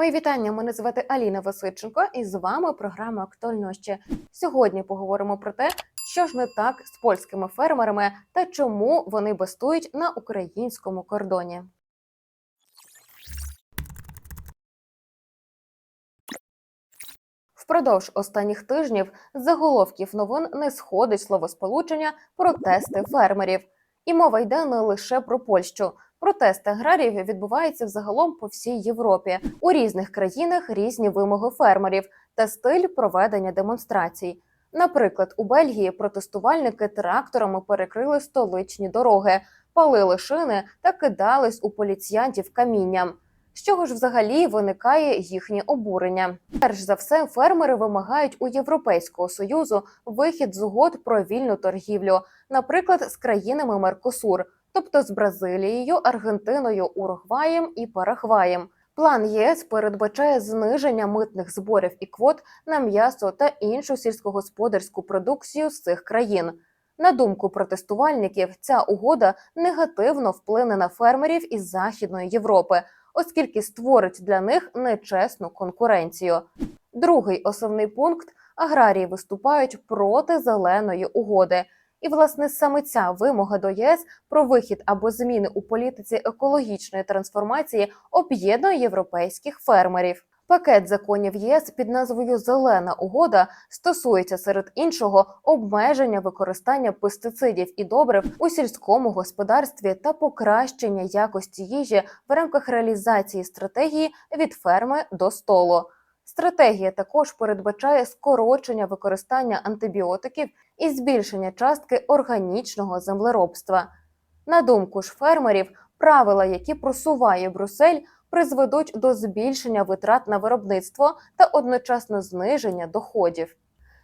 Мої вітання. Мене звати Аліна Васильченко, і з вами програма Актуально ще сьогодні. Поговоримо про те, що ж не так з польськими фермерами та чому вони бастують на українському кордоні. Впродовж останніх тижнів з заголовків новин не сходить словосполучення протести фермерів. І мова йде не лише про Польщу. Протести аграріїв відбуваються взагалом по всій Європі. У різних країнах різні вимоги фермерів та стиль проведення демонстрацій. Наприклад, у Бельгії протестувальники тракторами перекрили столичні дороги, палили шини та кидались у поліціянтів камінням. З чого ж взагалі виникає їхнє обурення? Перш за все, фермери вимагають у Європейського союзу вихід з угод про вільну торгівлю, наприклад, з країнами Меркосур, тобто з Бразилією, Аргентиною, Уругваєм і Парагваєм. План ЄС передбачає зниження митних зборів і квот на м'ясо та іншу сільськогосподарську продукцію з цих країн. На думку протестувальників, ця угода негативно вплине на фермерів із Західної Європи, оскільки створить для них нечесну конкуренцію. Другий основний пункт аграрії виступають проти зеленої угоди. І, власне, саме ця вимога до ЄС про вихід або зміни у політиці екологічної трансформації об'єднує європейських фермерів. Пакет законів ЄС під назвою Зелена угода стосується серед іншого обмеження використання пестицидів і добрив у сільському господарстві та покращення якості їжі в рамках реалізації стратегії від ферми до столу. Стратегія також передбачає скорочення використання антибіотиків і збільшення частки органічного землеробства. На думку ж фермерів, правила, які просуває Брюссель, призведуть до збільшення витрат на виробництво та одночасно зниження доходів.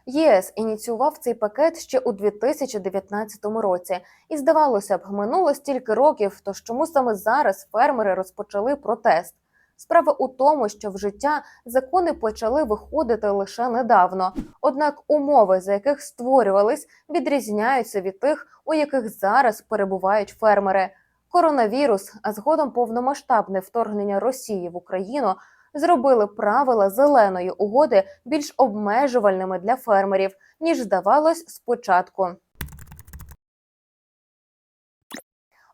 ЄС ініціював цей пакет ще у 2019 році, і здавалося б, минуло стільки років. Тож чому саме зараз фермери розпочали протест? Справа у тому, що в життя закони почали виходити лише недавно. Однак умови, за яких створювались, відрізняються від тих, у яких зараз перебувають фермери. Коронавірус, а згодом повномасштабне вторгнення Росії в Україну зробили правила зеленої угоди більш обмежувальними для фермерів, ніж здавалось спочатку.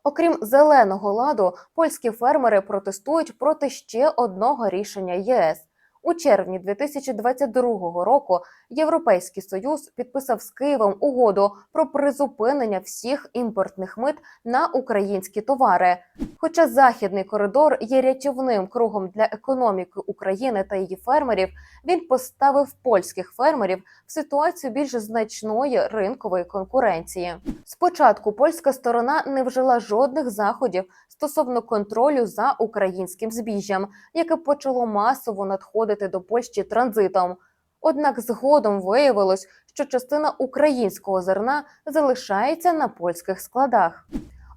Окрім зеленого ладу, польські фермери протестують проти ще одного рішення ЄС. У червні 2022 року Європейський Союз підписав з Києвом угоду про призупинення всіх імпортних мит на українські товари. Хоча західний коридор є рятівним кругом для економіки України та її фермерів, він поставив польських фермерів в ситуацію більш значної ринкової конкуренції. Спочатку польська сторона не вжила жодних заходів стосовно контролю за українським збіжжям, яке почало масово надходити до Польщі транзитом. Однак згодом виявилось, що частина українського зерна залишається на польських складах.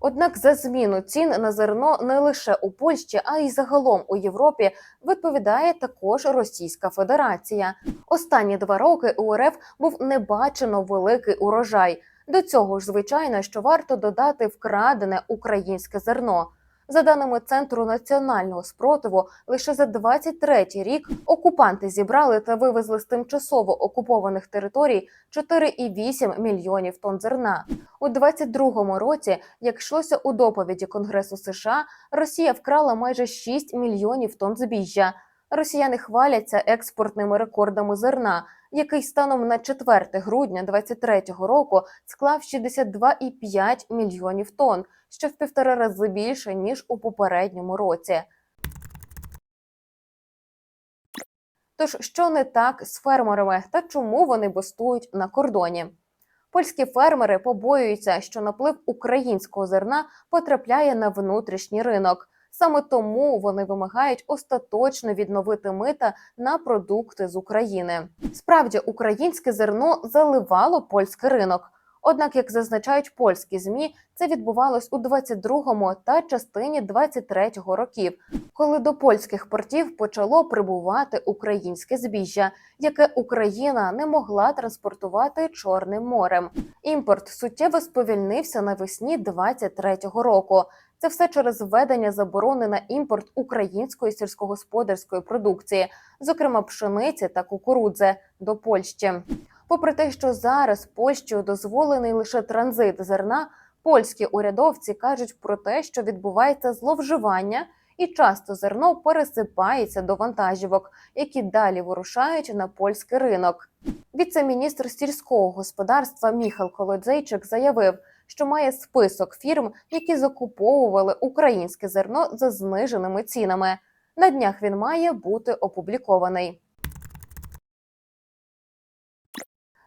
Однак за зміну цін на зерно не лише у Польщі, а й загалом у Європі відповідає також Російська Федерація. Останні два роки у РФ був небачено великий урожай. До цього ж, звичайно, що варто додати вкрадене українське зерно. За даними Центру національного спротиву, лише за 23 рік окупанти зібрали та вивезли з тимчасово окупованих територій 4,8 мільйонів тонн зерна. У 22-му році, як йшлося у доповіді Конгресу США, Росія вкрала майже 6 мільйонів тонн збіжжя. Росіяни хваляться експортними рекордами зерна, який станом на 4 грудня 2023 року склав 62,5 мільйонів тонн, що в півтора рази більше ніж у попередньому році. Тож, що не так з фермерами та чому вони бастують на кордоні? Польські фермери побоюються, що наплив українського зерна потрапляє на внутрішній ринок. Саме тому вони вимагають остаточно відновити мита на продукти з України. Справді, українське зерно заливало польський ринок. Однак, як зазначають польські змі, це відбувалось у 22-му та частині 23-го років, коли до польських портів почало прибувати українське збіжжя, яке Україна не могла транспортувати Чорним морем. Імпорт суттєво сповільнився навесні 23-го року. Це все через введення заборони на імпорт української сільськогосподарської продукції, зокрема пшениці та кукурудзи, до Польщі. Попри те, що зараз Польщею дозволений лише транзит зерна, польські урядовці кажуть про те, що відбувається зловживання, і часто зерно пересипається до вантажівок, які далі вирушають на польський ринок. Віце-міністр сільського господарства Міхал Колодзейчик заявив, що має список фірм, які закуповували українське зерно за зниженими цінами. На днях він має бути опублікований.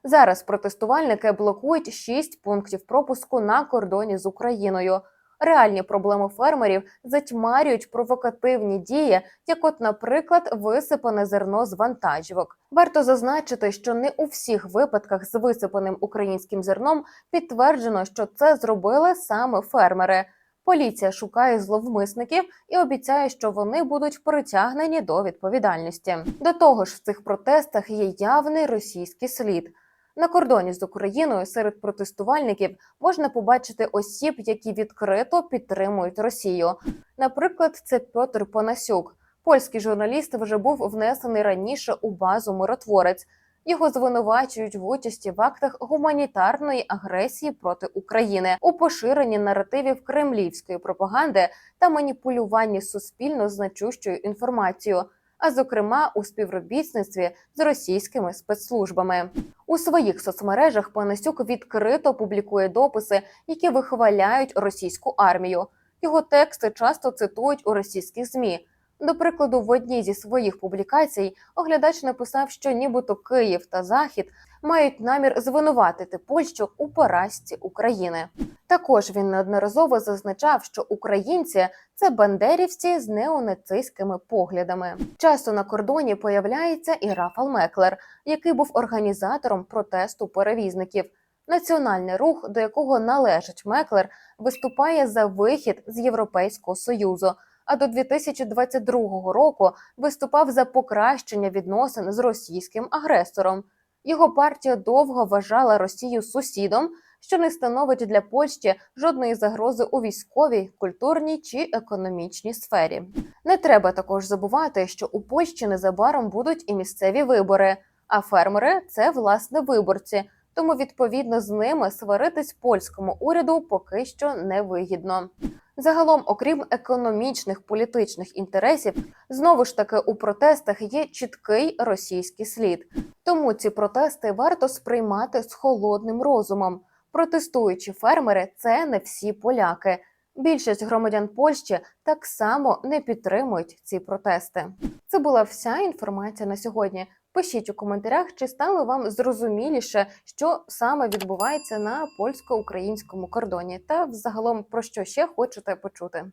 Зараз протестувальники блокують шість пунктів пропуску на кордоні з Україною. Реальні проблеми фермерів затьмарюють провокативні дії, як, от, наприклад, висипане зерно з вантажівок. Варто зазначити, що не у всіх випадках з висипаним українським зерном підтверджено, що це зробили саме фермери. Поліція шукає зловмисників і обіцяє, що вони будуть притягнені до відповідальності. До того ж, в цих протестах є явний російський слід. На кордоні з Україною серед протестувальників можна побачити осіб, які відкрито підтримують Росію. Наприклад, це Петр Панасюк. Польський журналіст вже був внесений раніше у базу миротворець. Його звинувачують в участі в актах гуманітарної агресії проти України у поширенні наративів кремлівської пропаганди та маніпулюванні суспільно значущою інформацією, а зокрема у співробітництві з російськими спецслужбами. У своїх соцмережах Панасюк відкрито публікує дописи, які вихваляють російську армію. Його тексти часто цитують у російських змі. До прикладу, в одній зі своїх публікацій оглядач написав, що нібито Київ та Захід мають намір звинуватити Польщу у поразці України. Також він неодноразово зазначав, що українці це бандерівці з неонацистськими поглядами. Часто на кордоні появляється і Рафал Меклер, який був організатором протесту перевізників. Національний рух, до якого належить Меклер, виступає за вихід з Європейського союзу. А до 2022 року виступав за покращення відносин з російським агресором. Його партія довго вважала Росію сусідом, що не становить для Польщі жодної загрози у військовій, культурній чи економічній сфері. Не треба також забувати, що у Польщі незабаром будуть і місцеві вибори, а фермери це власне виборці. Тому відповідно з ними сваритись польському уряду поки що невигідно. Загалом, окрім економічних політичних інтересів, знову ж таки у протестах є чіткий російський слід. Тому ці протести варто сприймати з холодним розумом. Протестуючі фермери це не всі поляки. Більшість громадян Польщі так само не підтримують ці протести. Це була вся інформація на сьогодні. Пишіть у коментарях, чи стало вам зрозуміліше, що саме відбувається на польсько-українському кордоні, та взагалом про що ще хочете почути.